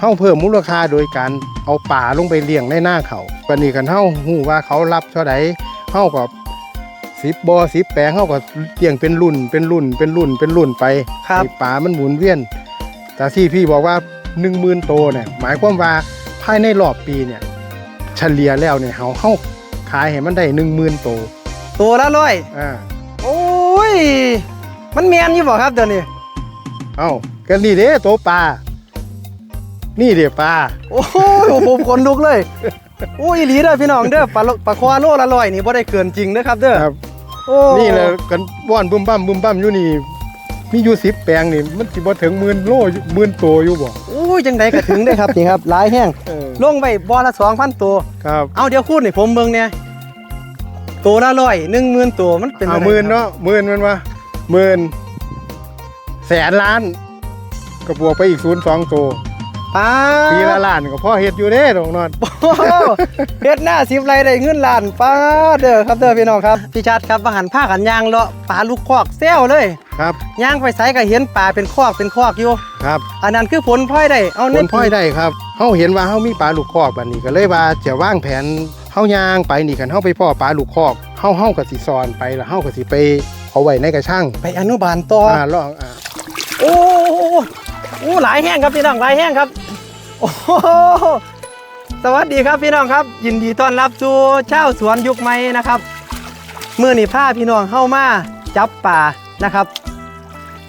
เฮาเพิ่มมูลค่าโดยการเอาป่าลงไปเลี้ยงในหน้าเขาวันนี้กันเฮาฮู้ว่าเขารับเท่าใดเฮาก็สิบบ่อสิบแปลงเฮาก็เลี้ยงเป็นรุ่นเป็นรุ่นเป็นรุ่นเป็นรุ่นไปครับให้ป่ามันหมุนเวียน แต่ที่พี่บอกว่า10,000โตเนี่ยหมายความว่าภายในรอบปีเนี่ยเฉลี่ยแล้วเนี่ยเฮาเฮาขายให้มันได้10,000โตตัวละร้อยอ่าโอ้ยมันแมนอยู่บ่ครับเดี๋ยวนี้เอ้าก็นี่เด้โตปลา นี่เด้ปลาโอ้ยผมขนลุกเลยโอ้ยอีหลีเด้อพี่น้องเด้อปลาโลปลาคอโลละร้อยนี่บ่ได้เกินจริงเด้อครับเด้อครับโอ้นี่เลยกันว่อนบึ้มบั้มบึ้มบั้มอยู่นี่มีอยู่สิบแปลงนี่มันสิบ่ถึงหมื่นโลหมื่นโตอยู่บ่โอ้ยจังไดก็ถึงได้ครับนี่ครับหลายแห้งเออลงไปบ่อละ2,000ตัวครับเอาเดี๋ยวคูณให้ผมเบิ่งเนี่ยตัวละร้อย10,000ตัวมันเป็นเอาจั่งใดหมื่นเนาะหมื่นมันวะหมื่นแสนล้านก็บวกไปอีกศูนย์สองตัว ป้าปีละล้านก็พอเฮ็ดอยู่เด้ตรงนอนโอ้โหเฮ็ดหน้าสิบไรได้เงินล้านป้าเด้อครับเด้อพี่น้องครับพี่ชัดครับว่าหันผ้ากันยางเลาะปลาลูกคอกแซวเลยครับย่างไปไสก็เห็นปลาเป็นคอกเป็นคอกอยู่ครับอันนั้นคือผลพลอยได้เอาผในลพลอยได้ครับเฮาเห็นว่าเฮามีปลาลูกคอกบัดนี้ก็เลยว่าจะวางแผนเฮาย่างไปนี่คันเฮาไปพ่อปลาลูกคอกเฮาเฮาก็สิสอนไปแล้วเฮาก็สิไปเอาไว้ในกระชังไปอนุบาลต่ออ่าลองอ่าโอ้โหโอ้หลายแห้งครับพี่น้องหลายแห้งครับ โอ้โสวัสดีครับพี่น้องครับ ยินดีต้อนรับสู่เช่าสวนยุคใหม่นะครับเมื้อนี่ผ้าพี่น้องเข้ามาจับป่านะครับ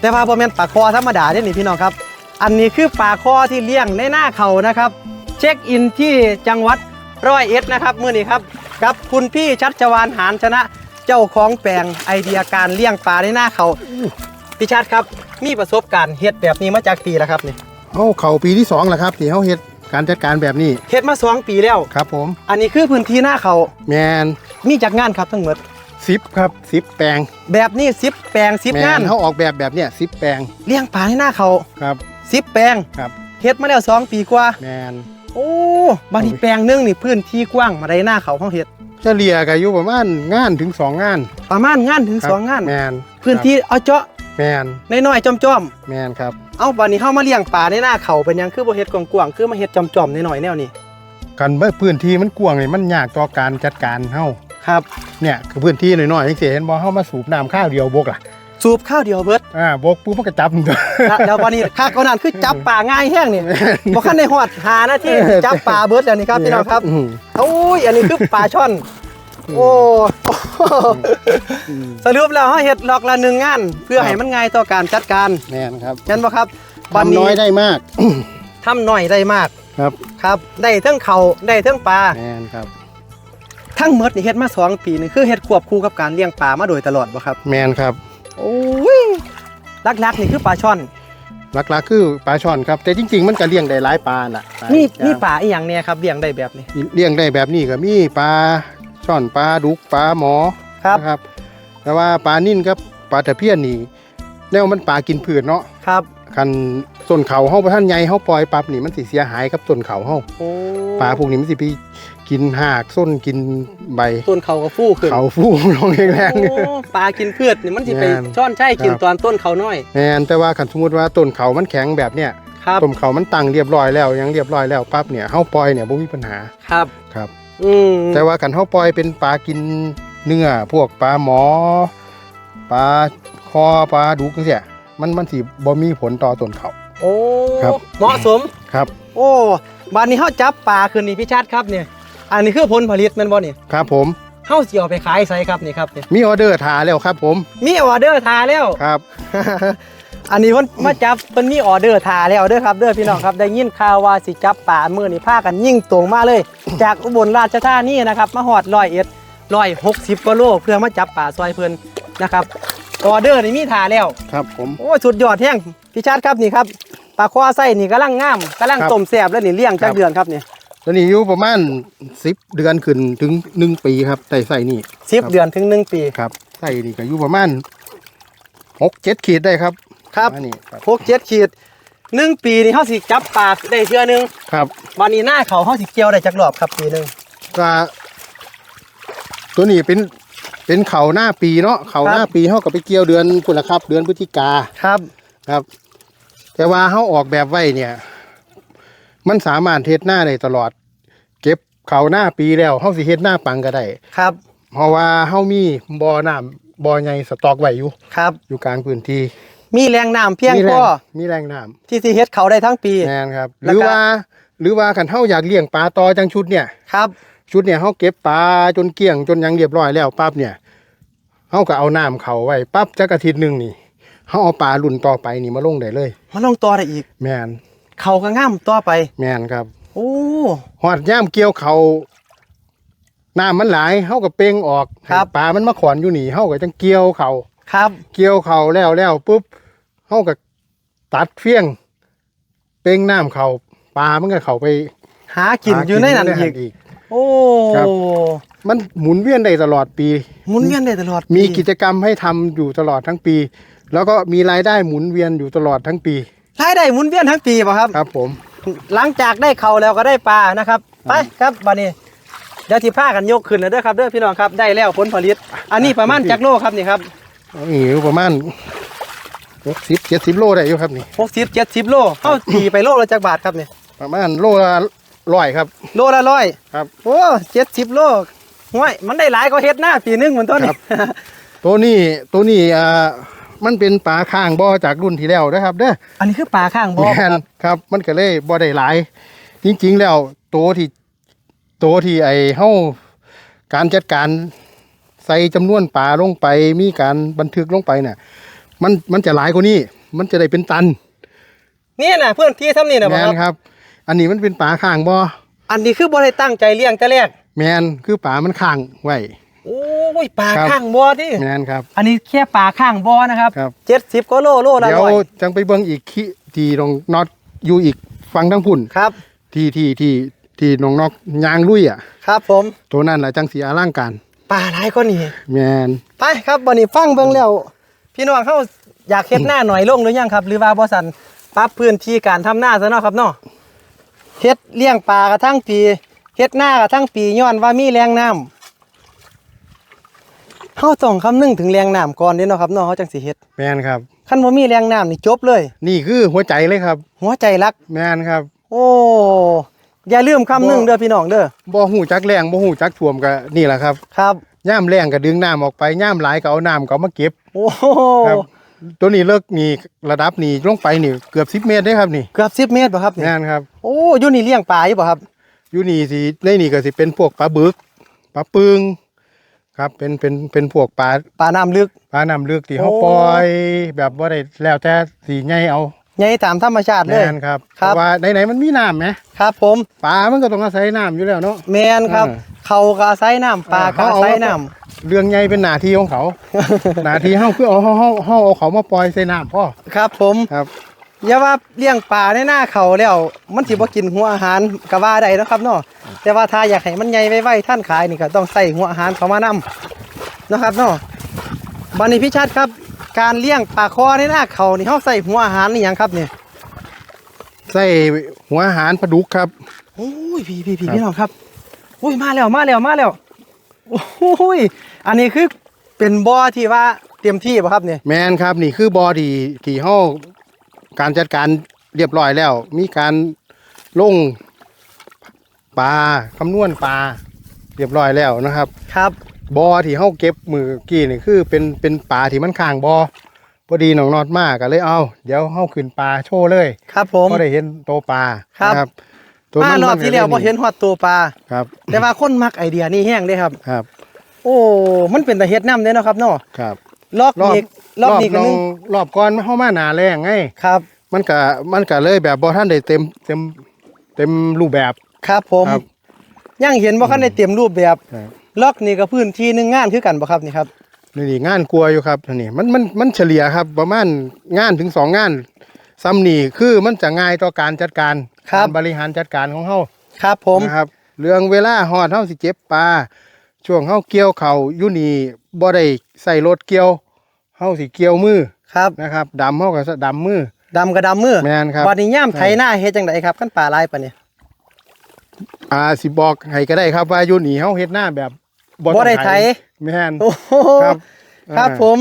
แต่ว่าบ่แม่นปลาคอธรรมดาเด้นี่พี่น้องครับ อันนี้คือปลาคอที่เลี้ยงในหน้าเขานะครับ เช็คอินที่จังหวัดร้อยเอ็ดนะครับเมื้อนี้ครับกับคุณพี่ชัดชวานหานชนะ เจ้าของแปลงไอเดียการเลี้ยงปลาในหน้าเขา พี่ชัดครับมีประสบการณ์เฮ็ดแบบนี้มาจากปีแล้วครับนี่เฮาเข้าปีที่สองแล้วครับที่เฮาเฮ็ดการจัดการแบบนี้เฮ็ดมาสองปีแล้ว ครับผม อันนี้คือพื้นที่หน้าเขาแมนมีจากงานครับทั้งหมดสิบครับสิบแปลง แบบนี้สิบแปลงสิบแมงานนเฮาออกแบบแบบเนี้ยสิบแปลงเลี้ยงปลาในหน้าเขาครับสิบแปลงครับเฮ็ดมาแล้วสองปีกว่า แมนโอ้บางทีแปลงหนึงนี่พื้นที่กว้างมาได้หน้าเขาเขาเฮ็ดเฉลี่ยก็อยู่ประมาณงานถึงสองงาน ประมาณงานถึงครับสองงาน แมนพื้นที่เอาเจาะ แมนน้อยๆจ้อมแมนครับ ๆเอาบัดนี้เข้ามาเลี้ยงปลาในหน้าเขาเป็นหยังคือบ่เฮ็ดกว้างๆคือมาเฮ็ดจ้อมๆน้อยๆแนวนี้กันเมื่อพื้นที่มันกว้างนี่มันยากต่อการจัดการเฮาครับ เนี่ยคือพื้นที่น้อยๆจังซี่เห็นบ่เฮามาสูบน้ำข้าวเดียวบกล่ะสูบข้าวเดียวเบิดอ่าบกปุ๊บมันก็จับมันตัวแล้วแล้ววันนี้ค่าก็นั่นคือจับปลาง่ายแห้งนี่บ่คันได้ฮอดหานาทีจับปลาเบิดแล้วนี่ครับพี่น้องครับ อืมโอ้ย อันนี้คือปลาช่อน โอ้สรุปแล้วเฮาเฮ็ดล็อกละหนึ่งงาน เพื่อให้มันง่ายต่อการจัดการแม่นครับงั้นบ่ครับวันทำนี้น้อยได้มากทำน้อยได้มากครับครับ ได้ทั้งเขาได้ทั้งปลา แม่นครับ ทั้งหมดนี่เฮ็ดมาสองปีนี่คือเฮ็ดควบคู่กับการเลี้ยงปลามาโดยตลอดบ่ครับ แม่นครับโอ้ยลักๆนี่คือปลาช่อน หลักๆคือปลาช่อนครับ แต่จริง ๆ มันก็เลี้ยงได้หลายปลาน่ะปลานี่จ้านี่ปลาอีหยังเนี่ยครับเลี้ยงได้แบบนี้ เลี้ยงได้แบบนี้ก็มีปลา ช่อนปลาดุกปลาหมอครับนะครับ แต่ว่าปลานิ่นกับปลาตะเพียนนี่แนวมันปลากินพืชเนาะครับคันต้นเขาเฮาบ่ทันใหญ่เฮาปล่อยปั๊บนี่มันสิเสียหายกับต้นเขาเฮาโอ้ปลาพวกนี้มันสิไปกินหากส้นกินใบต้นเขาก็ฟูขึ้นเขาฟูลงแรงโอ้ปลากินพืชนี่มันสิไปแม่น ช่อนใช่กินครับตอนต้นเขาน้อยๆแม่นแต่ว่าคันสมมุติว่าต้นเขามันแข็งแบบเนี้ยครับต้นเขามันตั้งเรียบร้อยแล้วยังเรียบร้อยแล้วปั๊บเนี่ยเฮาปล่อยเนี่ยบ่มีปัญหาครับ ครับ อืมแต่ว่ากันเฮาปล่อยเป็นปลากินเนื้อพวกปลาหมอปลาคอปลาดุกจังซี่มันมันสิบ่มีผลต่อต้นเขา โอ้ครับ เหมาะสม ครับ โอ้บานนี้เฮาจับปลาคืนนี้พี่ชัดครับเนี่ย อันนี้คือผลผลิตแม่นบ่นี่ครับผม เฮาสิเอาไปขายไสครับนี่ครับนี่มีออเดอร์ทาแล้วครับผม มีออเดอร์ทาแล้ว ครับ อันนี้มันมาจับมันมีออเดอร์ทาแล้วเด้อครับเด้อพี่น้องครับได้ยินข่าวว่าสิจับป่ามื้อนี้พากันยิ่งตรงมาเลย จากอุบลราชธานีนะครับมาฮอดร้อยเอ็ดร้อยหกสิบกิโลเพื่อมาจับป่าซอยเพิ่นนะครับออเดอร์นี่มีทาแล้ว ครับผม โอ้ยสุดยอดแห้งพี่ชาติครับนี่ครับปลาคว้าไส้นี่กำลังงามกำลังครับ ต้มแซ่บแล้วนี่เลี้ยงครัจักบเดือนครับนี่ตอนนี้อยู่ประมาณ10เดือนขึ้นถึง1ปีครับใส่ใส่นี่สิบครับเดือนถึงหนึ่งปี ครับใส่นี่ก็อยู่ประมาณ6 7ขีดได้ครับ ครับอันนี้ครับ หกเจ็ดขีดหนึ่งปีนี่เขาสิจับปลาได้เทื่อหนึงครับวันนี้หน้าเขาเขาสิเกี่ยวได้จักรอบครับปีหนึ่งก็ตัวนี้เป็นเป็นเขาหน้าปีเนาะเขาหน้าปีเฮาก็ไปเกี่ยวเดือนพุ่นละครับ เดือนพฤศจิกาครับครับ แต่ว่าเฮาออกแบบไว้เนี่ย มันสามารถเฮ็ดหน้าได้ตลอด เก็บเขาวหน้าปีแล้วเฮาสิเฮ็ดหน้าปังก็ได้ ครับเพราะว่าเฮามีบ่อน้ำบ่อใหญ่สต็อกไว้อยู่ ครับอยู่กลางพื้นที่ มีแรงน้ำเพียงมีพแรอมีแรงน้ำที่สิเฮ็ดเขาได้ทั้งปีแม่นครับ หแล้วรือก็ว่าหรือว่าคันเฮาอยากเลี้ยงปลาต่อจังชุดเนี่ย ครับ ชุดเนี่ยเฮาเก็บปลาจนเกลี้ยงจนหยังเรียบร้อยแล้วปั๊บเนี่ยเฮาก็เอาน้ำเขาไว้ปั๊บจักอาทิตย์หนึงนี่เฮาเอาปลารุ่นต่อไปนี่มาลงได้เลย มันลงต่อได้อีก แม่นเขาก็งามต่อไป แม่นครับโอ้ฮอดย่ามเกี่ยวเขาน้ำมันหลายเฮาก็เป่งออกให้ปลามันมาขอนอยู่นี่เฮาก็จังเกี่ยวเขา ครับ เกี่ยวเขาแล้วแล้วปุ๊บ เฮาก็ตัดเฟี้ยง เป่งน้ำเขาปลามันก็เข้าไปหากินอยู่ในนั้นอีก อีก โอ้ครับ มันหมุนเวียนได้ตลอดปี หมุนเวียนได้ตลอดมีปีกิจกรรมให้ทำอยู่ตลอดทั้งปี แล้วก็มีรายได้หมุนเวียนอยู่ตลอดทั้งปีรายได้หมุนเวียนทั้งปีป่ะครับ ครับ ผม หลังจากได้เขาแล้วก็ได้ปลานะครับไปครับบัดนี้เดี๋ยวที่ผ้ากันยกขึ้นแล้วเด้อครับเด้อพี่น้องครับได้แล้วผลผลิต อันนี้ประมาณจักโลครับนี่ครับนี่อยู่ประมาณ หกสิบเจ็ดสิบโลได้อยู่ครับนี่หกสิบเจ็ดสิบโลเข้าตีไปโลละจักบาทครับนี่ประมาณโลละร้อยครับ โลละร้อยครับ โอ้เจ็ดสิบโลห้วยมันได้หลายก็เฮ็ดหน้าปีหนึงเหมือนต้นครับตัวนี้ตัวนี้อ่ามันเป็นปลาข้างบ่อจากรุ่นที่แล้วนะครับเด้ออันนี้คือปลาข้างบ่อแม่นครับ มันก็เลยบ่ได้หลาย จริง ๆ แล้วตัวที่ตัวที่ไอเฮาการจัดการใส่จำนวนปลาลงไปมีการบันทึกลงไปเนี่ย มันมันจะหลายกว่านี้มันจะได้เป็นตันนี่นะเพื่อนที่ทำนี่นะบ่แมคนรับครับ อันนี้มันเป็นปลาข้างบ่อันนี้คือบ่ได้ตั้งใจเลี้ยงแต่แรกแมนคือปลามันข้างไว้โอ้ยปลาครับข้างบ่อที่แมนครับอันนี้แค่ปลาข้างบ่อนะครับครับเจ็ดสิบก็โลโลละเดี๋ยวร้อยจังไปเบิ่งอีกขี้ที่น้องน็อตอยู่อีกฟังทั้งพุ่นครับ ที่ที่ที่ที่น้องนอกยางลุยอะ ครับผมตัวนั้นแหละจังสีอลังการปลาหลายก็นี่แมนไปครับวันนี้ฟังเบิ่งแล้ว พี่น้องเขาอยากเฮ็ดหน้าหน่อยลงหรือยังครับ หรือว่าบ่สันปรับพื้นที่การทำหน้าซะเนาะครับเนาะเฮ็ดเลี้ยงปลากระทั่งปีเฮ็ดหน้ากระทั่งปีย้อนว่ามีแรงน้ำเฮาต้องคำนึงถึงแรงน้ำก่อนเด้เนาะครับเนาะเฮาจังสิเฮ็ดแมนครับคันบ่มีแรงน้ำนี่จบเลย นี่คือหัวใจเลยครับ หัวใจรักแมนครับ โอ้อย่าลืมคำนึงเด้อพี่น้องเด้อบ่หูจักแรงบ่หูจักท่วมก็นี่แหละครับ ครับ ย่ามแรงก็ดึงน้ำออกไปย่ามหลายก็เอาน้ำก็เอามาเก็บโอ้ครับ ตัวนี้เลิกนี่ระดับนี่ลงไปนี่เกือบ10เมตรเด้ครับนี่เกือบ10เมตรบ่ครับนี่แมนครับโอ้อยู่นี่เลี้ยงปลาอยู่บ่ครับอยู่นี่สิในนี่ก็สิเป็นพวกปลาบึกปลาปึงครับเป็นเป็นเป็นพวกปลาปลาน้ำลึกปลาน้ำลึกที่เขาโอ้ปล่อย แบบว่าได้แล้วแต่สีใหญ่เอาใหญ่ตามธรรมชาติเลแม่ยนครับครัเพบราะว่าไหนๆมันมีน้ำไหมครับ ผมปลามันก็ต้องอาศัยน้ำอยู่แล้วเนาะแมนครับ เออเขาก็อาศัยน้ำปลาก็อาศัยน้เรื่องใหญ่เป็นหน้าที่ของเขา หน้าที่เฮาคือเอาเฮาเฮาเฮาเอาเขามาปล่อยใส่น้ำพ่อำครับ ผมครับ อย่าว่าเลี้ยงปลาในหน้าเขาแล้วมันสิบ่กินหัวอาหารก็ว่าได้เนาะครับเนาะแต่ว่าถ้าอยากให้มันใหญ่ไวๆท่านขายนี่ก็ต้องใส่หัวอาหารเข้ามานํเนาะครับเนาะบัดนี้พี่ชัดครับ การเลี้ยงปลาคอในหน้าเขานี่เฮาใส่หัวอาหารนี่หยังครับนี่ใส่หัวอาหารปลาดุกครับ โอ้ยพี่พี่พี่ครับพี่น้องครับโอ้ยมาแล้วมาแล้วมาแล้วโอ้ยอันนี้คือเป็นบ่อที่ว่าเตรียมที่ป่ะครับเนี่ยแมนครับนี่คือบอดีที่เฮาการจัดการเรียบร้อยแล้ว มีการลงปลาคำนวณปลาเรียบร้อยแล้วนะครับ ครับบอที่เฮาเก็บมือกี้นี่คือเป็นเป็นปลาที่มันข้างบอพอดีน้องนอดมากก็เลยเอาเดี๋ยวเฮาขึ้นปลาโชว์เลย ครับผมก็ได้เห็นโตวปลาครับนะ ตัวมารอบที่แล้วมัพอเห็นฮอดตัวปลาครับ แต่ว่าคนมักไอเดียนี่แห้งเด้ครับ ครับ โอ้ มันเป็นตะเฮ็ดน้ำเด้เนาะครับเนาะครับลอกรอบอีกลอกอีกน้นึองงรอบก่อนเฮามาหนาแรงไงครับ มันก็มันก็เลยแบบบ่ทันได้เต็มเต็มเต็มรูปแบบครับผมครับยังเห็นบ่คันได้เตรียมรูปแบบครับลอกนี่ก็พื้นที่หนึงงานคือกันบ่ครับนี่ครับนี่นี่งานกลัวอยู่ครับนี่มันมันมันเฉลี่ยครับประมาณงานถึงสองงาน ซ้ำนี่คือมันจะง่ายต่อการจัดการครับ การบริหารจัดการของเฮาครับผม นะครับ เรื่องเวลาฮอดเฮาสิเจ็บปลาช่วงเฮาเกี่ยวเขาวอยู่นี่บ่ได้ใส่รถเกี่ยวเฮาสิเกี่ยวมือครับนะครับดำเฮาก็ดำมือดำก็ดำมือแม่นครับบัดนี้ย่ามไถหน้าเฮ็ดจังไดครับคันป่าหลายปานนี้อ่าสิบอกให้ก็ได้ครับว่าอยู่นี่เฮาเฮ็ดหน้าแบบบ่ต้องได้ไถแม่นโอ้โหครับครับอ่าผม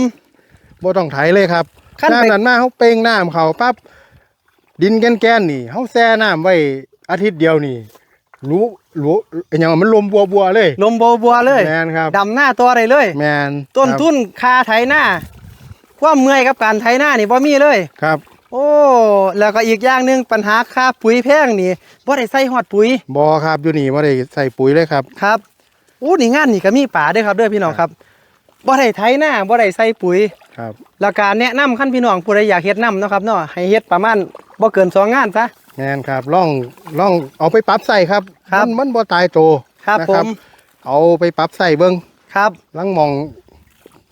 บ่ต้องไถเลยครับ ขั้นไปน้ำนั้นมาเฮาเป่งน้ำเขาปั๊บดินแก่นๆนี่เฮาแช่น้ำไว้อาทิตย์เดียวนี่รู้รู้อหย่างว่ามันลมบัวบัวๆเลยลมโบบัวเลยแมนครับดำหน้าตัวได้เลย แมนต้นทุนคาไถหน้าความเมื่อยกับการไถหน้านี่บ่มีเลย ครับโอ้แล้วก็อีกอย่างหนึ่งปัญหาค่าปุ๋ยแพงนี่บ่ได้ใส่ฮอดปุ๋ยบอครับอยู่นี่ไม่ได้ใส่ปุ๋ยเลยครับ ครับโอ้นี่งานนี่ก็มีป่าเด้วยครับเด้อพี่น้องครับ บ่ได้ไถหน้าบ่ได้ใส่ปุ๋ยครับแล้วการแนะนำขั้นพี่น้องผู้ใดอยากเฮ็ดนํเนาะครับเนาะให้เฮ็ดประมาณบ่เกินสองงานซะแมนครับล่องล่องเอาไปปรับใส่ครับครับมันมันบ่ตายโตครับนะผมเอาไปปรับใส่เบิ้งครับลังหมอง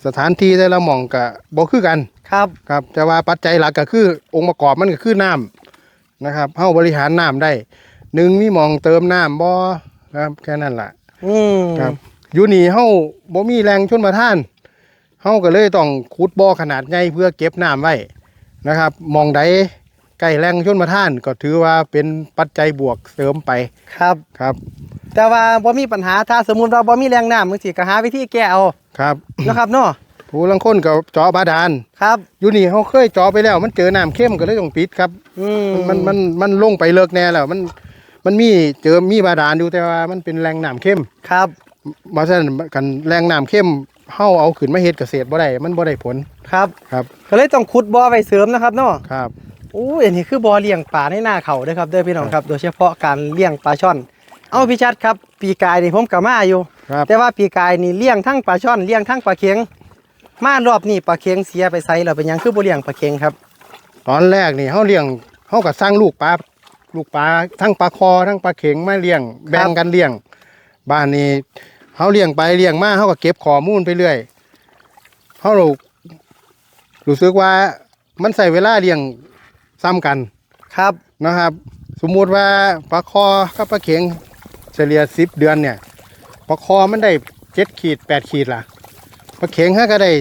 สถานที่แต่ละหมองก็บ่คือกันครับครับ แต่ว่าปัจจัยหลักก็คือ องค์ประกอบมันก็คือน้ำนะครับเฮาบริหารน้ำได้หนึ่งมีหมองเติมน้ำบ่ครับแค่นั้นล่ะอืมครับ อยู่นี่เฮาบ่มีแรงชนประทานเฮาก็เลยต้องขุดบ่อขนาดใหญ่เพื่อเก็บน้ำไว้นะครับหมองใดใกล้แรงชนประทานก็ถือว่าเป็นปัจจัยบวกเสริมไปครับ ครับ แต่ว่าบ่มีปัญหาถ้าสมมุติว่าบ่มีแรงน้ำจังซี่ก็หาวิธีแก้เอาครับนะครับเนาะผู้ลังคนก็เจาะบาดาลครับอยู่นี่เขาเคยเจาะไปแล้ว มันเจอน้ำเข้มก็เลยต้องปิดครับอืมมันมันมันลงไปเลิกแน่แล้วมันมันมีเจอมีบาดาลอยู่แต่ว่ามันเป็นแรงน้ำเข้มครับ เพราะฉะนั้นกันแรงน้ำเข้มเฮาเอาขึ้นมาเฮ็ดเกษตรบ่ได้มันบ่ได้ผลครับครับก็เลยต้องขุดบ่อไว้เสริมนะครับเนาะครับอู้ยอันนี้คือบ่อเลี้ยงปลาในหน้าเขาเด้อครับเด้อพี่น้องครับ โดยเฉพาะการเลี้ยงปลาช่อน เอาพี่ชัดครับ ปีกายนี่ผมก็มาอยู่ครับแต่ว่าปีกายนี่เลี้ยงทั้งปลาช่อนเลี้ยงทั้งปลาเค็งมารอบนี้ปลาเค็งเสียไปไสแล้วเป็นหยังคือบ่เลี้ยงปลาเค็งครับ ตอนแรกนี่เฮาเลี้ยงเฮาก็สร้างลูกปลาลูกปลาทั้งปลาคอทั้งปลาเข็งมาเลี้ยงแบ่งกันเลี้ยงบ้านนี้ เฮาเลี้ยงไปเลี้ยงมาเฮาก็เก็บข้อมูลไปเรื่อยเฮารู้รู้สึกว่ามันใส่เวลาเลี้ยงซ้ำกันครับนะครับ สมมุติว่าปลาคอกับปลาเข็งเฉลี่ย10เดือนเนี่ยปลาคอมันได้7ขีด8ขีดล่ะปลาเข็งฮะก็ได้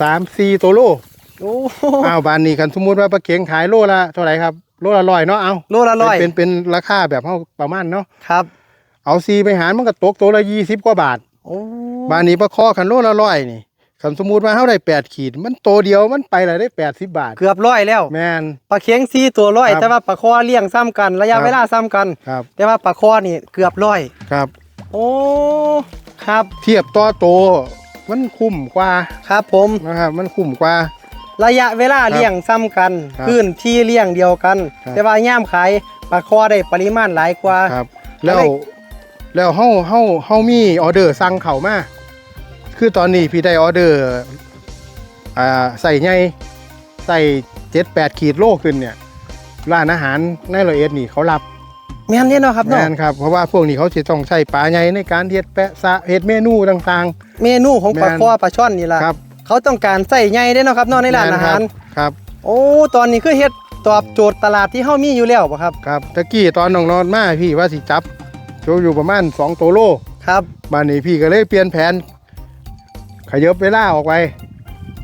3 4ตัวโลโอ้อ้าวบานนี้กันสมมุติว่าปลาเข็งขายโลละเท่าไหร่ครับโลละร้อยเนาะเอาโลละร้อยเป็นเป็นเป็นราคาแบบเฮาประมาณเนาะครับ เอาซีไปหารมันก็ตกตัวละยี่สิบกว่าบาทโอ้บานนี้ปลาคอคันโลละร้อยนี่คันสมมุติว่าเฮาได้แปดขีด มันโตวเดียวมันไปละได้แปดสิบบาท เกือบร้อยแล้วแมนปลาเค็งสี่ตัวร้อยครับแต่ว่าปลาคอเลี้ยงซ้ำกัน ระยะครับเวลาซ้ำกันครับแต่ว่าปลาคอนี่เกือบร้อยครับ โอ้ครับ เทียบต่อโตวมันคุ้มกว่าครับผมนะครับมันคุ้มกว่า ระยะเวลาเลี้ยงซ้ำกันครับพื้นที่เลี้ยงเดียวกันครับแต่ว่าย่ามขายปลาคอได้ปริมาณหลายกว่าครับ แล้ว แล้วได้แล้วเฮาเฮาเฮามีออเดอร์สั่งเข้ามาคือตอนนี้พี่ได้ออเดอร์อ่าใส่ใหญ่ใส่เจ็ดแปดขีดโลขึ้นเนี่ยร้านอาหารในร้อยเอ็ดนี่เขารับแม่นเนี่ยเนาะครับแน่เนาะนครับเพราะว่าพวกนี้เขาจะต้องใช้ปลาใหญ่ในการเฮ็ดแปะซะเฮ็ดเมนูต่าง เมนูของปลาแม่น คอปลาช่อนนี่ล่ะๆ ครับเขาต้องการใส่ใหญ่ได้เนาะครับเนาะในร้านแม่อาหารครับ โอ้ตอนนี้คือเฮ็ดตอบโจทย์ตลาดที่เฮามีอยู่แล้วบ่ครับ ครับตะกี้ตอนน้องนอนมาพี่ว่าสิจับ โชว์อยู่ประมาณ2ตัวโลครับบ้านนี้พี่ก็เลยเปลี่ยนแผน ขยับเวลาออกไป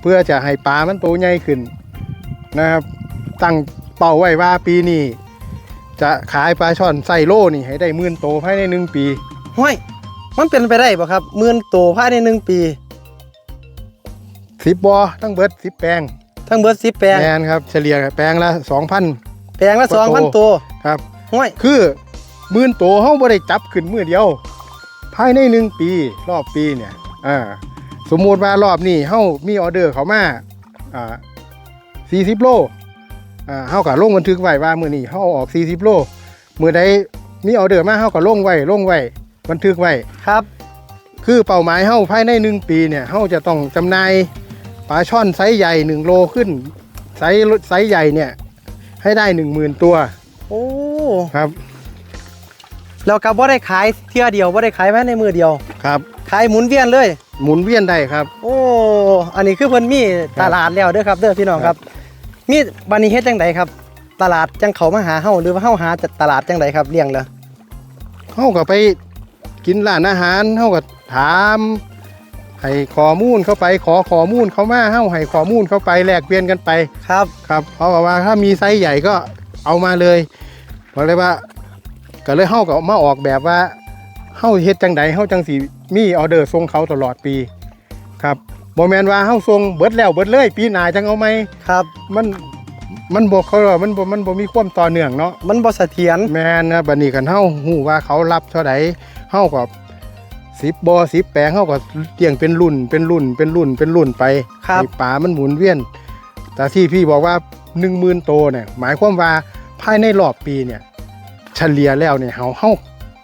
เพื่อจะให้ปลามันโตใหญ่ขึ้นนะครับ ตั้งเป้าไว้ว่าปีนี้จะขายปลาช่อนไส้โลนี่ให้ได้หมื่นโตภายในหนึ่งปีห้วยมันเป็นไปได้บ่ครับหมื่นตัวภายในหนึ่งปีสิบบ่อทั้งเบิดสิบแปลงทั้งเบิด10แปลงแมนครับเฉลี่ยแปลงละสองพันแปลงละกว่าตัว2,000ตัวครับห้วยคือห มื่นโตเฮาบ่ได้จับขึ้นมือเดียว ภายในหนึ่งปีรอบปีเนี่ยอ่าสมมุติว่ารอบนี้เฮามีออเดอร์เขามาอ่า40โลอ่าเฮาก็ลงบันทึกไว้ว่ามื้อนี้เฮาเอาออก40โลมื้อใดมีออเดอร์มาเฮาก็ลงไว้ลงไว้บันทึกไว้ครับ คือเป้าหมายเฮาภายในหนึ่งปีเนี่ยเฮาจะต้องจำหน่ายปลาช่อนไซส์ใหญ่1โลขึ้นไซส์ไซส์ใหญ่เนี่ยให้ได้10,000ตัว โอ้ ครับ แล้วก็บ่ได้ขายเที่ยเดียวบ่ได้ขายภายในมือเดียว ครับ ขายหมุนเวียนเลย หมุนเวียนได้ครับ โอ้ อันนี้คือเพิ่นมีตลาดแล้วเด้อครับเด้อพี่น้องครับ มีบันนี้เฮ็ดจังไดครับ ตลาดจังเขามาหาเฮาหรือว่าเฮาหาจากตลาดจังไดครับเลี้ยงเลยเขาก็ไปกินร้านอาหารเขาก็ถามให้ข้อมูลเข้าไปขอข้อมูลเขามาเฮาให้ข้อมูลเข้าไปแลกเปลี่ยนกันไปครับครับเขาบอกว่าถ้ามีไซส์ใหญ่ก็เอามาเลยบอกเลยว่า ก็เลยเฮาก็มาออกแบบว่าเฮาเฮ็ดจังใดเฮาจังสิมีออเดอร์ส่งเขาตลอดปีครับบ่แม่นว่าเฮาส่งเบิดแล้วเบิดเลย ปีหน้าจังเอาไหมครับ มันมันบ่เขาว่ามันบ่มันบ่มีความต่อเนื่องเนาะมันบ่เสถียรแม่นนะบัดนี้กันเฮาฮู้ว่าเขารับเท่าใดเฮาก็10บ่10แปลงเฮาก็เลี้ยงเป็นรุ่นเป็นรุ่นเป็นรุ่นเป็นรุ่นไปครับให้ปลามันหมุนเวียน แต่ที่พี่บอกว่า10,000โตเนี่ยหมายความว่าภายในรอบปีเนี่ย เฉลี่ยแล้วเนี่ยเฮาเฮา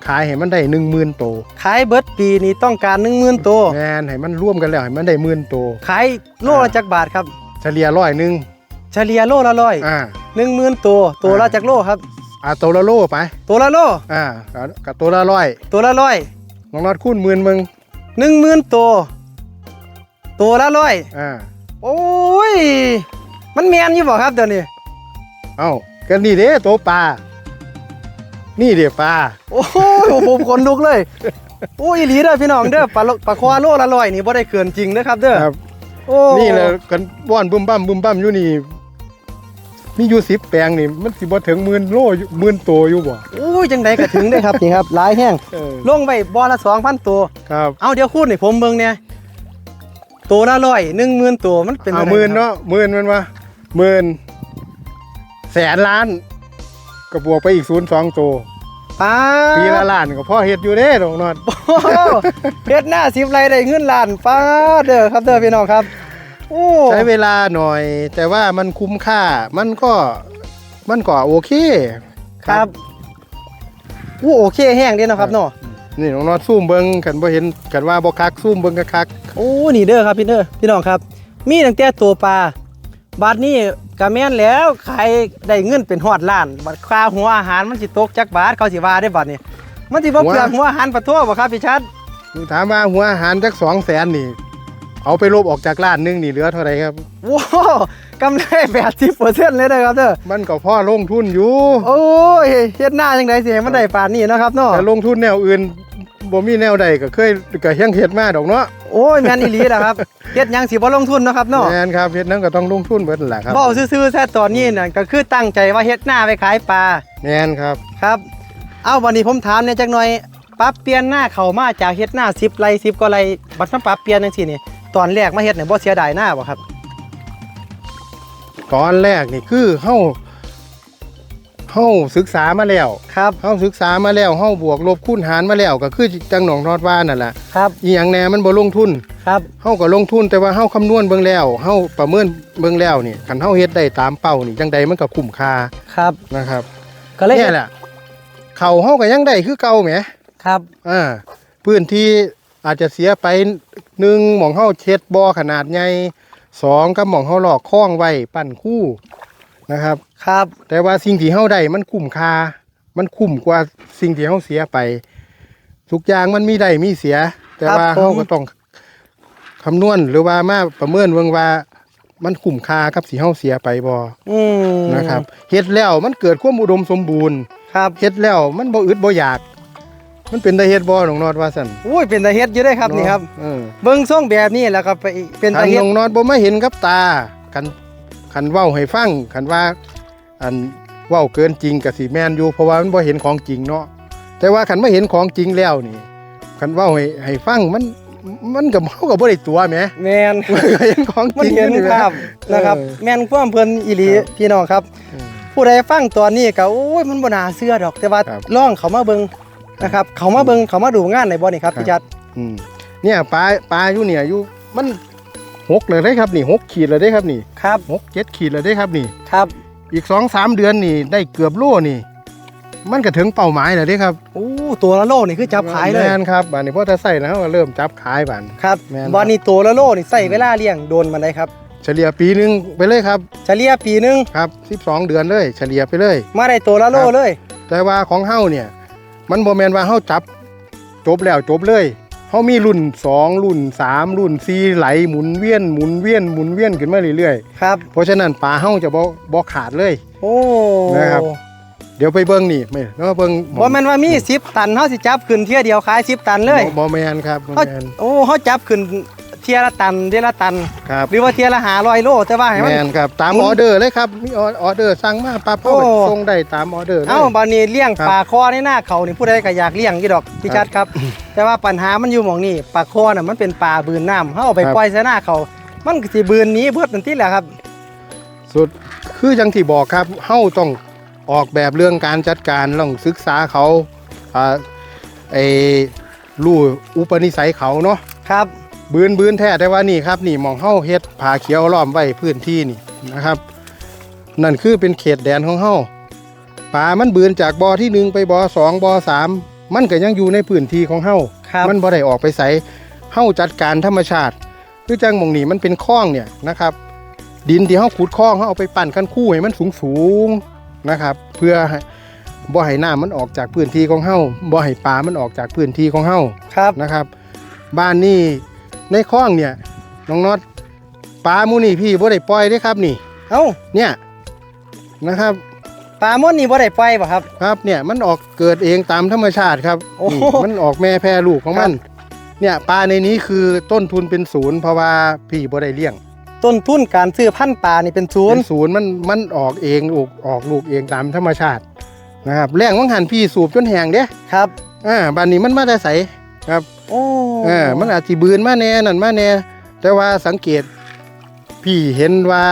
ขายให้มันได้10,000โตขายเบิดปีนี้ต้องการ10,000ตัว แม่นให้มันร่วมกันแล้วให้มันได้หมื่นโตขายโลละจักบาทครับ เฉลี่ยร้อยหนึงเฉลี่ยโลละร้อยอ่า หนึ่งหมื่นตัวตัวละอ่า จักโลครับ อ่าโตละโลไปตัวละโลอ่าก็ก็ตัวละร้อยตัวละร้อยน้องนอดคูณหมื่นมึงหนึ่งหมื่นตัวตัวละร้อยอ่าโอ้ย มันแมนอยู่บ่ครับเดี๋ยวนี้เอ้าก็นี่เด้โตปลา นี่เด้ปลาโอ้ยผมขนลุกเลยโอ้ยอีหลีเด้อพี่น้องเด้อปลาโลปลาควาโลละร้อยนี่บ่ได้เกินจริงนะครับเด้อครับโอ้นี่แหละกันว่อนบึมบั่มบึมบั่มอยู่นี่มีอยู่สิบแปลงนี่มันสิบ่ถึงหมื่นโลอยู่หมื่นโตอยู่บ่โอ้ยจังไดก็ถึงได้ครับนี่ครับหลายแห้งเออลงไปบ่อละ2,000ตัวครับเอาเดี๋ยวคูณให้ผมเบิ่งเนี่ยตัวละร้อยหนึ่งหมื่นตัวมันเป็นเอาจั่งใดหมื่นครับเนาะหมื่นมันวะหมื่นแสนล้าน ก็บวกไปอีกศูนย์สองตัวป้าปีละล้านก็พ่อเฮ็ดอยู่เด้น้องนอดโอ้โหเฮ็ดหน้าสิบไรได้เงินล้านป้าเด้อครับเด้อพี่น้องครับโอ้ใช้เวลาหน่อย แต่ว่ามันคุ้มค่ามันก็มันก็โอเค ครับโอ้โอเคแห้งเดีเนาะครับเนาะนี่น้องนอดซูมเบิ่งกันบ่เห็นกันว่าบ่คักซูมเบิ่งคักโอ้นี่เด้อครับพี่เด้อพี่น้องครับ มีตั้งแต่ตัวปลา บาทนี้ก็แม่นแล้วขายได้เงินเป็นฮอดล้านบัดค่าหัวอาหารมันสิตกจักบาทเขาสิว่าได้บัดนี้ มันสิบ่เปลืองหัวอาหารปะทั่วบ่ครับพี่ชัดถามว่าหัวอาหารจัก200,000นี่ เอาไปลบออกจากล้านหนึงนี่เหลือเท่าไหร่ครับว้าวกำไร80%เลยนะครับเด้อมันก็พอลงทุนอยู่ โอ้ยเฮ็ดหน้าจังไดสิให้มันได้ปานนี้เนาะครับเนาะแต่ลงทุนแนวอื่น บ่มีแนวใดก็เคยก็ยังเฮ็ดมาดอกเนาะโอ้ยแม่นอีหลีนะครับเฮ็ดหยังสิบ่ลงทุนเนาะครับเนาะแม่นครับเฮ็ดนั้นก็ต้องลงทุนเบิดนั่นแหละครับเว้าซื่อๆแท้ตอนนี้น่ะก็คือตั้งใจว่าเฮ็ดหน้าไปขายปลาแม่นครับครับ เอาวันนี้ผมถามเนี่ยจักหน่อยปรับเปลี่ยนหน้าเข้ามาจากเฮ็ดหน้า10ไร่10กว่าไร่บัดมาปรับเปลี่ยนจังซี่นี่ตอนแรกมาเฮ็ดเนี่ยบ่เสียดายหน้าบ่ครับ ตอนแรกนี่คือเฮา เฮาศึกษามาแล้วครับเฮาศึกษามาแล้วเฮาบวกลบคูณหารมาแล้วก็คือจังหนองนอดว่านั่นแหละครับอีหยังแหน่มันบ่ลงทุนครับเฮาก็ลงทุนแต่ว่าเฮาคำนวณเบิ่งแล้วเฮาประเมินเบิ่งแล้วนี่คันเฮาเฮ็ดได้ตามเป้านี่จังใดมันก็คุ้มค่าครับนะครับก็เลยเนี่ยแหละเขาเฮาก็ยังได้คือเก่าแหมครับอ่าพื้นที่อาจจะเสียไปหนึ่งหม่องเฮาเช็ดบ่อขนาดใหญ่สองก็หม่องเฮาหลอกคล้องไว้ปั้นคู่ นะครับ ครับแต่ว่าสิ่งที่เฮาได้มันคุ้มค่ามันคุ้มกว่าสิ่งที่เฮาเสียไป ทุกอย่างมันมีได้มีเสีย แต่ว่าเฮาก็ต้องคำนวณหรือว่ามาประเมินเบิ่งว่ามันคุ้มค่ากับสิเฮาเสียไปบ่อืมนะครับเฮ็ดแล้วมันเกิดความอุดมสมบูรณ์ครับเฮ็ดแล้วมันบ่อึดบ่อยาก มันเป็นตาเฮ็ดบ่น้องนอดว่าซั่นอุ้ยเป็นตาเฮ็ดอยู่ได้ครับนี่ครับ เออ เบิ่งทรงแบบนี้แล้วก็ไปเป็นคัตานเฮ็ด น้องนอดบ่มาเห็นกับตาคัน คันเว้าให้ฟังคันว่าอันเว้าเกินจริงก็สิแม่นอยู่เพราะว่ามันบ่เห็นของจริงเนาะแต่ว่าคันมาเห็นของจริงแล้วนี่คันเว้าให้ให้ฟังมันมันก็เฮาก็บ่ได้ตัวแหมแมนมันก็เห็นของจมันริงเห็นอยู่แหมภาพนะครับเออแมนความเพิ่นอีหลีครับพี่น้องครับอืมผู้ใดฟังตอนนี้ก็โอ้ยมันบ่น่าเชื่อดอกแต่ว่าครับลองเขามาเบิ่งนะครับ เขามาเบิ่งเขามาดูงานในบ่นี่ครับครับพี่จัดอืมเนี่ยปลาปลาอยู่เนี่ยอยู่มัน หกเลยเด้ครับนี่หกขีดเลยเด้ครับนี่ครับหกเจ็ดขีดเลยเด้ครับนี่ครับ อีกสองสามเดือนนี่ได้เกือบโลนี่ มันก็ถึงเป้าหมายแล้วเด้ครับโอ้ตัวละโลนี่คือจับขายเลยแม่นครับบานนี้พอจะใส่แล้วก็เริ่มจับขายบานครับแม่นครับบ่นี่ตัวละโลนี่ใส่เวลาเลี้ยงโดนมันได้ครับเฉลี่ยปีหนึงไปเลยครับ เฉลี่ยปีหนึงครับสิบสองเดือนเลย เฉลี่ยไปเลย มาได้ตัวละโลครับเลย แต่ว่าของเฮาเนี่ย มันบ่แม่นว่าเฮาจับ จบแล้วจบเลย เฮามีรุ่นสองรุ่นสามรุ่นสี่ไหลหมุนเวียนหมุนเวียนหมุนเวียนขึ้นมาเรื่อยครับ ๆ เพราะฉะนั้นปลาเฮาจะบ่บ่ขาดเลย โอ้นะครับ เดี๋ยวไปเบิ่งนี่ไม่แล้วเบิ่งบ่แม่นว่ามี10ตันเฮาสิจับขึ้นเที่ยเดียวขาย10ตันเลยบ่บ่แม่นครับบ่เขาแม่นโอ้เขาจับขึ้น เทียละตันเทียละตัน ครับหรือว่าเทียละหาร้อยโลแต่ว่าให้มัน แม่นครับตามหมุนออเดอร์เลยครับมีออออเดอร์สั่งมาปั๊บโอ้เขาก็ส่งได้ตามออเดอร์เลย เอ้าบานี้เลี้ยงครับปลาคอในหน้าเขานี่ผู้ใดก็อยากเลี้ยงอยู่ดอกพี่ครัชับดครับ แต่ว่าปัญหามันอยู่หมองนี่ปลาคอน่ะมันเป็นปลาบืนน้ำเฮาเอาไปครับ ปล่อยใส่หน้าเขามันก็สิบืนหนี้เบิดนั่นติแหละครับ สุดคคือจังที่บอกครับเฮาต้องออกแบบเรื่องการจัดการต้องศึกษาเขาอ่าไอ้รู้อุปนิสัยเขาเนาะครับ บืนบืนแท้แต่ว่านี่ครับนี่หมองเฮาเฮ็ดผาเขียวล้อมไว้พื้นที่นี่นะครับ นั่นคือเป็นเขตแดนของเฮาป่ามันบืนจากบ่อที่หนึ่งไปบ่อสองบ่อสามมันก็ยังอยู่ในพื้นที่ของเฮาครับมันบ่ได้ออกไปใสเฮาจัดการธรรมชาติคือจังหมองนี้มันเป็นคลองเนี่ยนะครับ ดินที่เฮาขุดคลองเฮาเอาไปปั่นคันคู่ให้มันสูงสูงๆนะครับ เพื่อให้บ่ให้น้ำมันออกจากพื้นที่ของเฮาบ่ให้ปลามันออกจากพื้นที่ของเฮาครับนะครับ บ้านนี่ ในคลองเนี่ยน้องน็อตปลาหมูนี่พี่บ่ได้ปล่อยเด้ครับนี่ เอ้าเนี่ยนะครับปลาม่อนนี่บ่ได้ปล่อยบ่ครับ ครับเนี่ยมันออกเกิดเองตามธรรมชาติครับโอ้โห นี่มันออกแม่แพร่ลูกของมัน เนี่ยปลาในนี้คือต้นทุนเป็นศูนย์เพราะว่าพี่บ่ได้เลี้ยงต้นทุนการซื้อพันธุ์ปลานี่เป็นศูนเป็ย์นศูนย์มันมันออกเองลูกออกลูกเองตามธรรมชาตินะครับแรงวังหันพี่สูบจนแห้งเด้ครับอ่าบ้านนี้มันมาแต่ใส ครับโอ้เออมันอาจสิบืนมาแน่นั่นมาแน่แต่ว่าสังเกต พี่เห็นว่า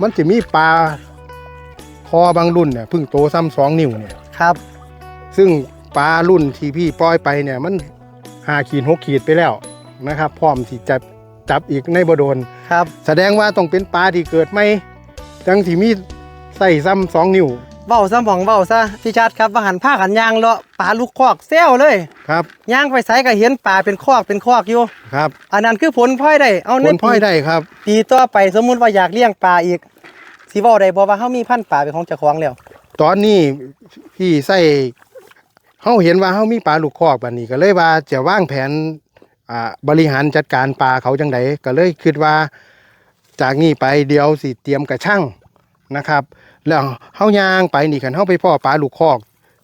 มันจะมีปลาคอบางรุ่นเนี่ยเพิ่งโตซ้ำสองนิ้วเนี่ย ครับซึ่งปลารุ่นที่พี่ปล่อยไปเนี่ยมันหาขีดหกขีดไปแล้วนะครับ พร้อมที่จะจับอีกในบโดน ครับ แสดงว่าต้องเป็นปลาที่เกิดไม่จังที่มีใส่ซ้ำสองนิ้ว เว้าซะหมองเว้าซะพี่ชัดครับว่าหันผ้าขันยางเลาะปลาลูกคอกเซลเลยครับย่างไปไสก็เห็นปลาเป็นคอกเป็นคอกอยู่ครับอันนั้นคือผลพลอยได้เอาผในลพลอยได้ครับปีต่อไปสมมุติว่าอยากเลี้ยงปลาอีกสิเว้าได้บ่ว่าเฮามีพันธุ์ปลาเป็นของเจ้าของแล้วตอนนี้พี่ใส่เฮาเห็นว่าเฮามีปลาลูกคอกบัดนี้ก็เลยว่าจะวางแผนอ่าบริหารจัดการปลาเขาจังไดก็เลยคิดว่า จากนี้ไปเดี๋ยวสิเตรียมกระช่างนะครับ แล้วเฮาย่างไปนี่คันเฮาไปพ่อปลาลูกคอก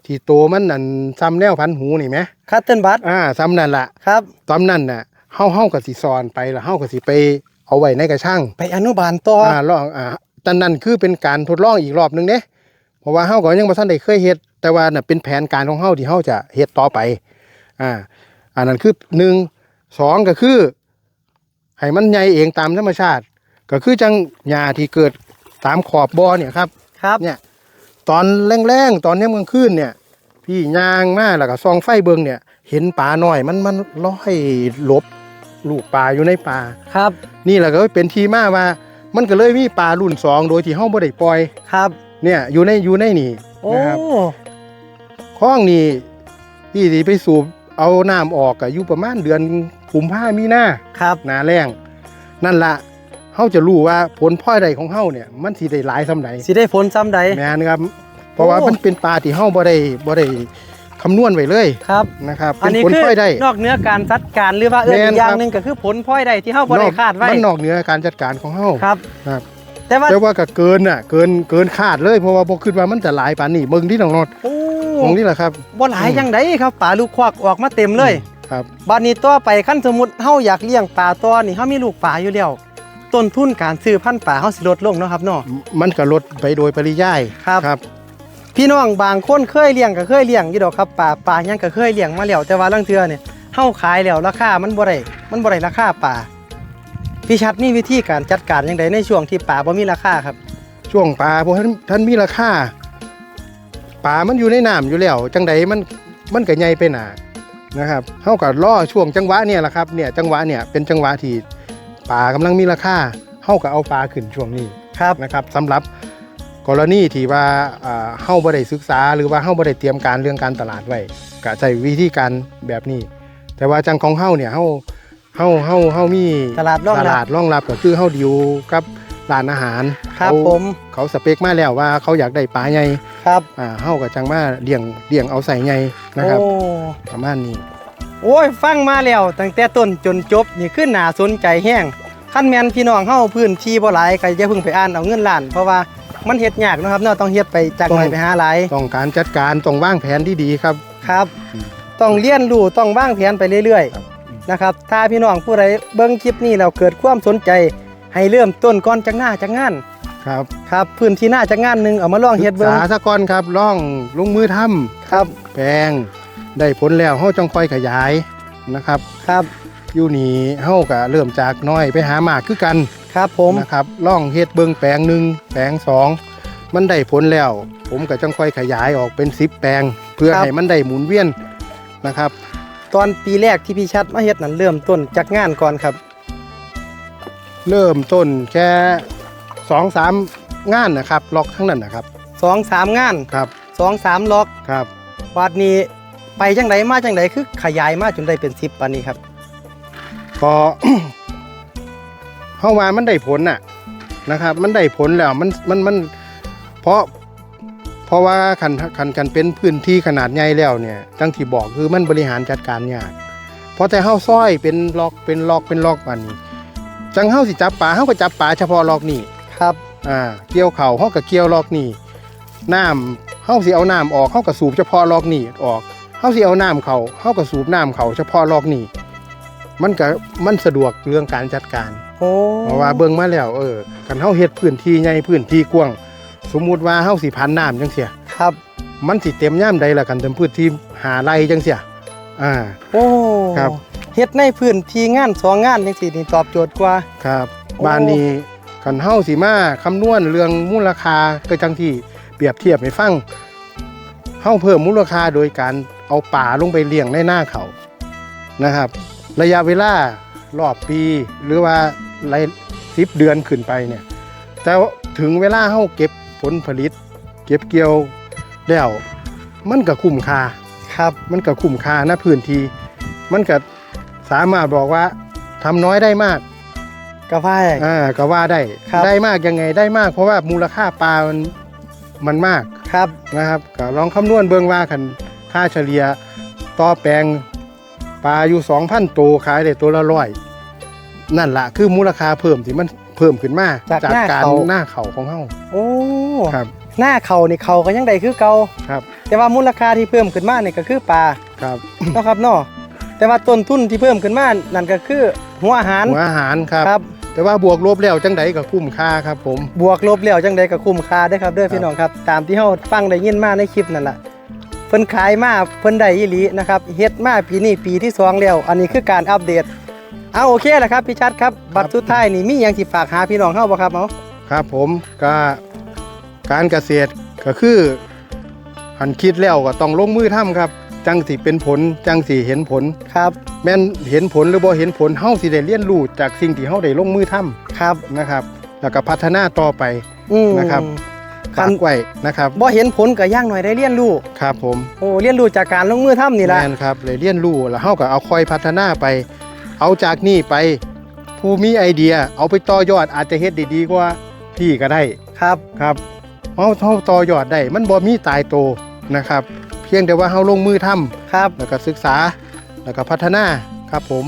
ที่โตมันนั่นซ้ำแนวพันหูนี่ไหมคัตเติ้ลบัตอ่าซ้ำนั่นล่ะครับตอนนั้นน่ะเฮาเฮาก็สิสอนไปแล้วเฮาก็สิไปเอาไว้ในกระช่างไปอนุบาลต่อออ่าลองอ่าตอนนั้นคือเป็นการทดลองอีกรอบหนึงเด้เพราะว่าเฮาก็ยังบ่ทันได้เคยเฮ็ดแต่ว่าน่ะเป็นแผนการของเฮาที่เฮาจะเฮ็ดต่อไปอ่าอันนั้นคือหนึ่งสองก็คือให้มันใหญ่เองตามธรรมชาติ ก็คือจังหญ้าที่เกิดตามขอบบ่อเนี่ยครับ ครับ เนี่ย ตอนแรงๆตอนนี้มันขึ้นเนี่ย พี่ย่างมาแล้วก็ซองไฟเบิงเนี่ย เห็นปลาหน่อยมันมันลอยหลบลูกปลาอยู่ในปลาครับ นี่แหละก็เป็นที่มาว่า มันก็เลยมีปลารุ่นสองโดยที่เฮาบ่ได้ปล่อย ครับ เนี่ยอยู่ในอยู่ในนี่โอ้นะครับคลองนี่พี่สิไปสูบเอาน้ำออกก็อยู่ประมาณเดือนกุมภามีนาครับ หนาแรงนั่นละ เฮาจะรู้ว่าผลพลอยใดของเฮาเนี่ยมันสิได้หลายซำใดสิได้ผลซ้ำใด แม่นครับ เพราะว่าโอ้มันเป็นปลาที่เฮาบ่ได้บ่ได้คำนวณไว้เลยครับ นะครับ อัเป็นนนี้ผลคือพลอยได้ นอกเหนื้อการจัดการหรือว่าเออแม่นอีกอย่างครับหนึงก็คือผลพลอยใดที่เฮาบ่ได้คาดไว้มันนอกเหนือการจัดการของเฮาครับ ครับแต่ว่าแต่ว่าก็เกินน่ะเกินเกินคาดเลยเพราะว่าบ่คิดว่ามันจะหลายปานนี้เบิ่งที่น้องนอดโอ้มองนี่แหละครับ บ่หลายจังไดครับปลาลูกควักออกมาเต็มเลย ครับ บัดนี้ต่อไปคันสมมุติเฮาอยากเลี้ยงปลาตัวนี่เฮามีลูกปลาอยู่แล้ว ต้นทุนการซื้อพันธุ์ปลาเฮาสิลดลงเนาะครับเนาะมันก็ลดไปโดยปริยายครับครับ พี่น้องบางคนเคยเลี้ยงก็เคยเลี้ยงอยู่ดอกครับปลาปลายังก็เคยเลี้ยงมาแล้วแต่ว่าลางเทื่อเนี่ยเฮาขายแล้วราคามันบ่ได้มันบ่ได้ราคาปลาพี่ชัดมีวิธีการจัดการยังไงในช่วงที่ปลาบ่มีราคาครับ ช่วงปลาพวกท่านท่านมีราคาปลามันอยู่ในน้ำอยู่แล้วจังใดมันมันก็ใหญ่ไปหนานะครับเฮาก็ล่อช่วงจังหวะเนี่ยแหละครับเนี่ยจังหวะเนี่ยเป็นจังหวะที่ ปลากำลังมีราคาเฮาก็เอาปลาขึ้นช่วงนี้ครับนะครับสำหรับกรณีที่ว่าอ่าเฮาบ่ได้ศึกษา หรือว่าเฮาบ่ได้เตรียมการเรื่องการตลาดไว้ก็ใช้วิธีการแบบนี้ แต่ว่าจังของเฮาเนี่ยเฮาเฮาเฮาเฮามีตลาดรองรับตลาดรองรับก็คือเฮาดิวกับร้านอาหารครับเขาผมเขาสเปคมาแล้วว่าเขาอยากได้ปลาใหญ่ครับอ่าเฮาก็จังมาเลี้ยงเลี้ยงเอาใส่ใหญ่นะครับโอ้ประมาณนี้ โอ้ยฟังมาแล้วตั้งแต่ต้นจนจบนี่คือน่าสนใจแห้งคันแม่นพี่น้องเฮาพื้นที่บ่หลายก็อย่าเพิ่งไปอ่านเอาเงินล้าน เพราะว่ามันเฮ็ดยากเนาะครับเนาะต้องเฮ็ดไปจากหน่อยไปหาหลายต้องการจัดการต้องวางแผนที่ดีครับครับอืมต้องเรียนรู้ต้องวางแผนไปเรื่อยครับๆนะครับถ้าพี่น้องผู้ใดเบิ่งคลิปนี้แล้วเกิดความสนใจ ให้เริ่มต้นก่อนจักหน้าจักงานครับครับพื้นที่หน้าจักงานหนึงเอามาลองเฮ็ดศึเบิ่กงษาซะก่อนครับลองลงมือทำครับ แปลง ได้ผลแล้วเฮาจังค่อยขยายนะครับครับอยู่นี่เฮาก็เริ่มจากน้อยไปหามากคือกันคครับผมนะครับล่องเฮ็ดเบิ่งแปลงหนึ่งแปลงสองมันได้ผลแล้ว ผมก็จังค่อยขยายออกเป็น10แปลง เพื่อให้มันได้หมุนเวียนนะครับ ตอนปีแรกที่พี่ชัดมาเฮ็ดนั้นเริ่มต้นจากงานก่อนครับ เริ่มต้นแค่สองสามงานนะครับล็อกทั้งนั้นนะครับสองสามงานครับสองสามล็อกครับวาดนี้ ไปจังไดมาจังไดคือขยายมาจนได้เป็น10ปานนี้ครับก็เฮาว่ามันได้ผลน่ะนะครับ มันได้ผลแล้วมันมันมันเพราะเพราะว่าคันคันกันเป็นพื้นที่ขนาดใหญ่แล้วเนี่ยจังที่บอกคือมันบริหารจัดการยากเพราะแต่เฮาซ้อยเป็นล็อกเป็นล็อกเป็นล็อกปานนี้จังเฮาสิจับปลาเฮาก็จับปลาเฉพาะล็อกนี่ครับอ่าเกี่ยวเข่าเฮาก็เกี่ยวล็อกนี่น้ำเฮาสิเอาน้ำออกเฮาก็สูบเฉพาะล็อกนี่ออก เฮาสิเอาน้ำเข้าเฮาก็สูบน้ำเข้าเฉพาะล็อกนี่มันก็มันสะดวกเรื่องการจัดการโอ้เพราะว่าเบิ่งมาแล้วเออคันเฮาเฮ็ดพื้นที่ใหญ่พื้นที่กว้าง สมมุติว่าเฮาสิพันน้ำจังเสียครับ มันสิเต็มย่ามใดล่ะกันเต็มพื้นที่หาไรจังเสียอ่าโอ้ครับเฮ็ดในพื้นที่งานสองงานจังซี่นี่ตอบโจทย์กว่าครับโอ้บ้านนี้คันเฮาสิมาคำนวณเรื่องมูลค่าก็จังที่เปรียบเทียบให้ฟังเฮาเพิ่มมูลค่าโดยการ เอาป่าลงไปเลี้ยงในหน้าเขานะครับ ระยะเวลารอบปีหรือว่าไรสิบเดือนขึ้นไปเนี่ยแต่ว่าถึงเวลาเฮาเก็บผลผลิต เก็บเกี่ยวแล้วมันก็คุ้มค่าครับ มันก็คุ้มค่านะพื้นที่มันก็สามารถบอกว่าทำน้อยได้มากก็ว่าได้อ่าก็ว่าได้ครับ ได้มากยังไงได้มาก เพราะว่ามูลค่าปลามันมันมากครับนะครับก็ลองคำนวณเบิ่งว่าคัน ค่าเฉลี่ยต่อแปลงปลาอยู่2,000ตัวขายได้ตัวละร้อยนั่นละคือมูลค่าเพิ่มที่มันเพิ่มขึ้นมาจากหน้าการเขาหน้าเขาของเฮาโอ้ครับ หน้าเขานี่เขาก็ยังได้คือเก่าครับ แต่ว่ามูลค่าที่เพิ่มขึ้นมานี่ก็คือปลาครับเนาะครับเนาะแต่ว่าต้นทุนที่เพิ่มขึ้นมานั่นก็คือหัวอาหารหัวอาหารครับครับ แต่ว่าบวกลบแล้วจังใดก็คุ้มค่าครับผมบวกลบแล้วจังใดก็คุ้มค่าเด้อครับเด้อพี่น้องครับ ตามที่เฮาฟังได้ยินมาในคลิปนั่นล่ะ เพิ่นขายมาเพิ่นได้อีหลีนะครับเฮ็ดมาปีนี้ปีที่สองแล้ว อันนี้คือการอัปเดต เอาโอเคแหละครับพี่ชัดครับบัตรสุดท้ายนี่มีหยังสิฝากหาพี่น้องเฮาบ่ครับเอาครับผมก็การเกษตรก็คือหันคิดแล้วก็ต้องลงมือทำครับ จังสิเป็นผลจังสิเห็นผล ครับแม่นเห็นผลหรือบ่เห็นผลเฮาสิได้เรียนรู้จากสิ่งที่เฮาได้ลงมือทำครับนะครับ แล้วก็พัฒนาต่อไปอืมนะครับ คัฝานกไว้นะครับบ่เห็นผลก็อย่างหน่อยได้เรียนรู้ครับผมโอ้เรียนรู้จากการลงมือทำนี่แหละแม่นครับเลยเรียนรู้แล้วเฮาก็เอาค่อยพัฒนาไป เอาจากนี่ไปผู้มีไอเดียเอาไปต่อยอดอาจจะเฮ็ดได้ดีกว่าพี่ก็ได้ครับครับเฮาเฮาต่อยอดได้ มันบ่มีตายโตวนะครับ เพียงแต่ว่าเฮาลงมือทำครับแล้วก็ศึกษาแล้วก็พัฒนาครับผม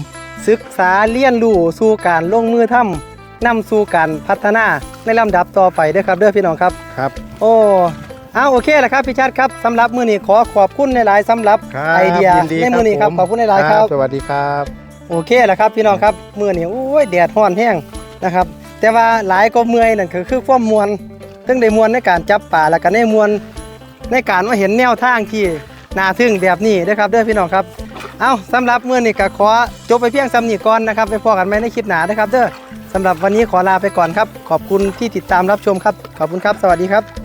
ศึกษาเรียนรู้สู่การลงมือทำ นำสู่การพัฒนาในลำดับต่อไปเด้อครับเด้อพี่น้องครับ ครับ โอ้เอาโอเคแหละครับพี่ชัดครับสำหรับมื้อนี้ขอขอบคุณในหลายๆสำหรับครับไอเดียยินดีในมื้อนี้ครับผมขอบคุณในหลายๆครับ สวัสดีครับ โอเคแหละครับพี่น้องครับมื้อนี้โอ้ยแดดร้อนแห้งนะครับ แต่ว่าหลายก็เมื่อยนั่นคือคือความมวลซึ่งได้มวลในการจับป่าแล้วก็ได้มวลในการมาเห็นแนวทางที่น่าทึ่งแบบนี้นะครับเด้อพี่น้องครับ เอาสำหรับมื้อนี้ก็ขอจบไปเพียงซ้ำนี้ก่อนนะครับไปพอกันใหม่ในคลิปหน้านะครับเด้อ สำหรับวันนี้ขอลาไปก่อนครับ ขอบคุณที่ติดตามรับชมครับ ขอบคุณครับ สวัสดีครับ